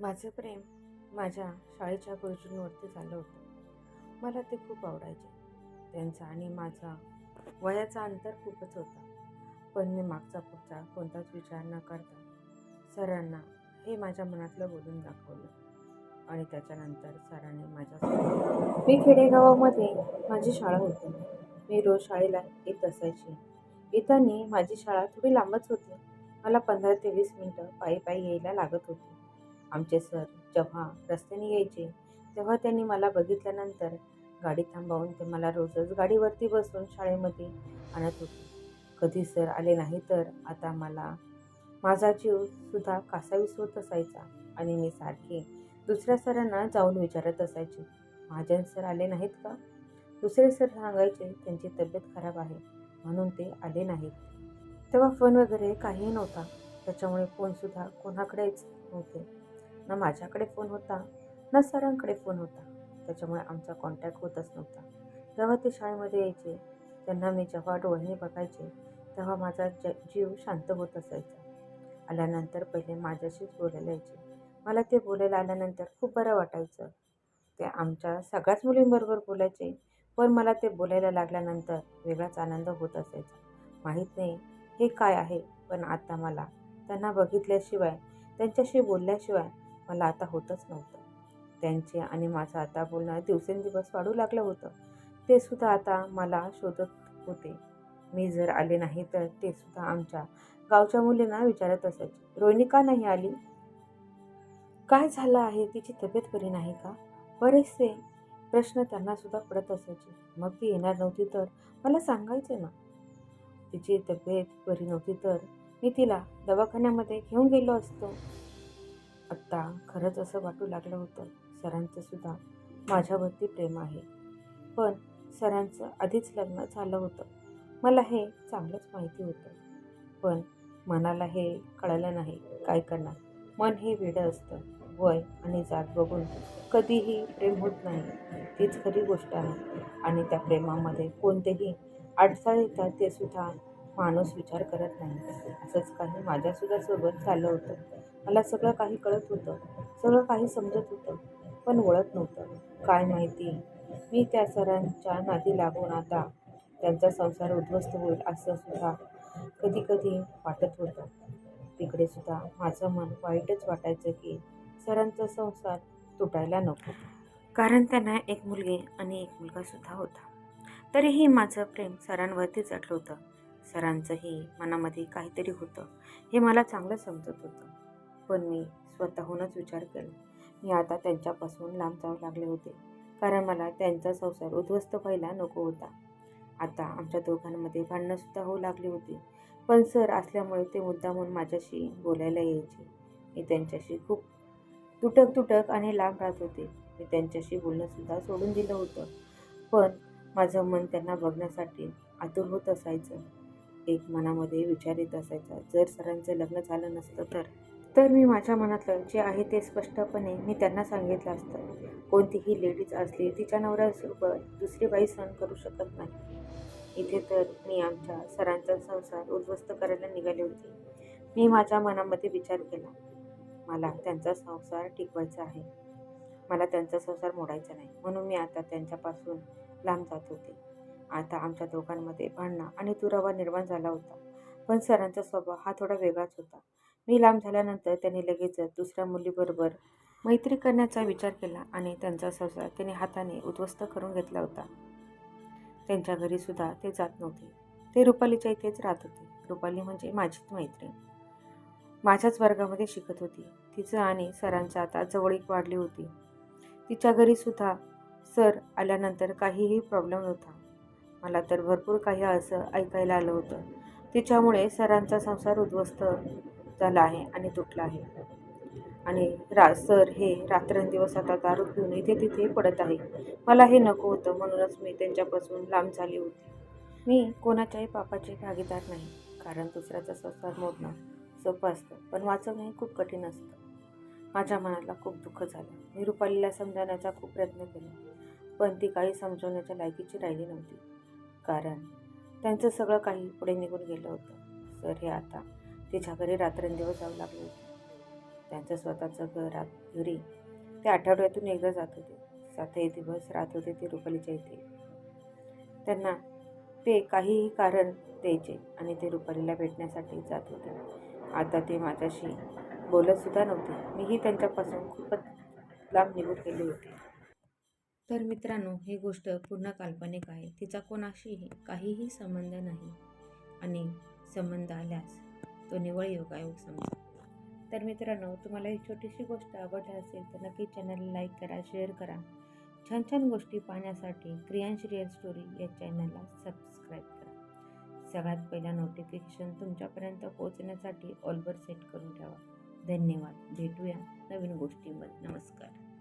माझं प्रेम माझ्या शाळेच्या गुरुजींवरती झालं होतं. मला ते खूप आवडायचे. त्यांचा आणि माझा वयाचा अंतर खूपच होता. पण मी मागचा पुढचा कोणताच विचार न करता सरांना हे माझ्या मनातलं बोलून दाखवलं. आणि त्याच्यानंतर सरांनी माझ्या मी खेडेगावामध्ये माझी शाळा होती. मी रोज शाळेला येत असायची. येताना माझी शाळा थोडी लांबच होती. मला पंधरा ते वीस मिनटं पायी पायी यायला लागत होती. आमचे सर जेव्हा रस्त्याने यायचे तेव्हा त्यांनी मला बघितल्यानंतर गाडी थांबवून ते मला रोजच गाडीवरती बसून शाळेमध्ये आणत होते. कधी सर आले नाही तर आता मला माझा जीवसुद्धा कासावीस होत असायचा आणि मी सारखे दुसऱ्या सरांना जाऊन विचारत असायचे महाजन सर आले नाहीत का? दुसरे सर सांगायचे त्यांची तब्येत खराब आहे. म्हणून ते आले नाहीत. तेव्हा फोन वगैरे काहीही नव्हता. त्याच्यामुळे फोनसुद्धा कोणाकडेच नव्हते. ना माझ्याकडे फोन होता ना सरांकडे फोन होता. त्याच्यामुळे आमचा कॉन्टॅक्ट होतच नव्हता. जेव्हा ते शाळेमध्ये यायचे त्यांना मी जेव्हा डोळ्याने बघायचे तेव्हा माझा ज जीव शांत होत असायचा. आल्यानंतर पहिले माझ्याशीच बोलायला यायचे. मला ते बोलायला आल्यानंतर खूप बरं वाटायचं. ते आमच्या सगळ्याच मुलींबरोबर बोलायचे पण मला ते बोलायला लागल्यानंतर वेगळाच आनंद होत असायचा. माहीत नाही हे काय आहे पण आता मला त्यांना बघितल्याशिवाय त्यांच्याशी बोलल्याशिवाय मला आता होतच नव्हतं. त्यांचे आणि माझं आता बोलणं दिवसेंदिवस वाढू लागलं होतं. ते सुद्धा आता मला शोधत होते. मी जर आले नाही तर ते सुद्धा आमच्या गावच्या मुलींना विचारत असायचे. रोहिणी का नाही आली? काय झालं आहे? तिची तब्येत बरी नाही का? बरेचसे प्रश्न त्यांना सुद्धा पडत असायचे. मग ती येणार नव्हती तर मला सांगायचे ना. तिची तब्येत बरी नव्हती तर मी तिला दवाखान्यामध्ये घेऊन गेलो असतो. आत्ता खरंच असं वाटू लागलं होतं. सरांचं सुद्धा माझ्यावरती प्रेम आहे. पण सरांचं आधीच लग्न झालं होतं. मला हे चांगलंच माहिती होतं. पण मनाला हे कळलं नाही. काय करणार? मन हे वेडं असतं. वय आणि जात बघून कधीही प्रेम होत नाही. तीच खरी गोष्ट आहे. आणि त्या प्रेमामध्ये कोणतेही अडथळे येतात ते सुद्धा माणूस विचार करत नाही. असंच काही माझ्यासुद्धा सोबत झालं होतं. मला सगळं काही कळत होतं. सगळं काही समजत होतं. पण ओळख नव्हतं. काय माहिती? मी त्या सरांच्या नादी लागून आता त्यांचा संसार उद्ध्वस्त होईल असं सुद्धा कधी कधी वाटत होतं. तिकडे सुद्धा माझं मन वाईटच वाटायचं की सरांचा संसार तुटायला नको. कारण त्यांना एक मुलगी आणि एक मुलगासुद्धा होता. तरीही माझं प्रेम सरांवरती जटलं होतं. सरांचंही मनामध्ये काहीतरी होतं. हे मला चांगलं समजत होतं. पण मी स्वतःहूनच विचार केला. मी आता त्यांच्यापासून लांब जाऊ लागले होते. कारण मला त्यांचा संसार उद्ध्वस्त व्हायला नको होता. आता आमच्या दोघांमध्ये भांडणंसुद्धा होऊ लागली होती. पण सर असल्यामुळे ते मुद्दामून माझ्याशी बोलायला यायचे. मी त्यांच्याशी खूप तुटक तुटक आणि लांब राहत होते. मी त्यांच्याशी बोलणंसुद्धा सोडून दिलं होतं. पण माझं मन त्यांना बघण्यासाठी आतुर होत असायचं. एक मनामध्ये विचार येत असायचा. जर सरांचं लग्न झालं नसतं तर? तर मी माझ्या मनातलं जे आहे ते स्पष्टपणे मी त्यांना सांगितलं असतं. कोणतीही लेडीज असली तिच्या नवऱ्यासोबत दुसरी बाई सहन करू शकत नाही. इथे तर मी आमच्या सरांचा संसार उद्ध्वस्त करायला निघाले होते. मी माझ्या मनामध्ये विचार केला मला त्यांचा संसार टिकवायचा आहे. मला त्यांचा संसार मोडायचा नाही. म्हणून मी आता त्यांच्यापासून लांब जात होते. आता आमच्या दोघांमध्ये भांडणं आणि दुरावा निर्माण झाला होता. पण सरांचा स्वभाव हा थोडा वेगळाच होता. मी लांब झाल्यानंतर त्यांनी लगेचच दुसऱ्या मुलीबरोबर मैत्री करण्याचा विचार केला आणि त्यांचा संसार त्यांनी हाताने उद्ध्वस्त करून घेतला होता. त्यांच्या घरीसुद्धा ते जात नव्हते. ते रुपालीच्या इथेच राहत होते. रुपाली म्हणजे माझीच मैत्रीण. माझ्याच वर्गामध्ये शिकत होती. तिचं आणि सरांचं आता जवळीक वाढली होती. तिच्या घरीसुद्धा सर आल्यानंतर काहीही प्रॉब्लेम नव्हता. मला तर भरपूर काही असं ऐकायला आलं होतं. तिच्यामुळे सरांचा संसार उद्ध्वस्त झाला आहे आणि तुटला आहे. आणि रा सर हे रात्रंदिवस आता दारू पिऊन इथे तिथे पडत आहे. मला हे नको होतं म्हणूनच मी त्यांच्यापासून लांब झाली होती. मी कोणाच्याही पापाचे भागीदार नाही कारण दुसऱ्याचा संसार मोडणं सोपं असतं पण वाचवणं हे खूप कठीण असतं. माझ्या मनाला खूप दुःख झालं. मी रुपालीला समजावण्याचा खूप प्रयत्न केला पण ती काही समजवण्याच्या लायकीची राहिली नव्हती. कारण त्यांचं सगळं काही पुढे निघून गेलं होतं. सर हे आता तिच्या घरी रात्रंदिवस जाऊ लागले होते. त्यांचं स्वतःचं घर घरी ते आठवड्यातून एकदा जात होते. सातही दिवस राहत होते ते रुपालीच्या इथे. त्यांना ते काहीही कारण द्यायचे आणि ते रुपालीला भेटण्यासाठी जात होते. आता ते माझ्याशी बोलतसुद्धा नव्हते. मीही त्यांच्यापासून खूपच लांब निघून गेले होते. तर मित्रांनो ही गोष्ट पूर्ण काल्पनिक आहे. तिचा कोणाशीही काहीही संबंध नाही. आणि संबंध आल्यास तो निवळ योगायोग समजा तर मित्रांनो तुम्हाला ही छोटीशी गोष्ट आवडली असेल तर नक्की चॅनलला लाईक करा शेअर करा. छान छान गोष्टी पाहण्यासाठी क्रियांश रिअल स्टोरी या चॅनलला सबस्क्राईब करा. सगळ्यात पहिला नोटिफिकेशन तुमच्यापर्यंत पोहोचण्यासाठी ऑलवर सेट करून ठेवा. धन्यवाद. भेटूया नवीन गोष्टींमध्ये नमस्कार.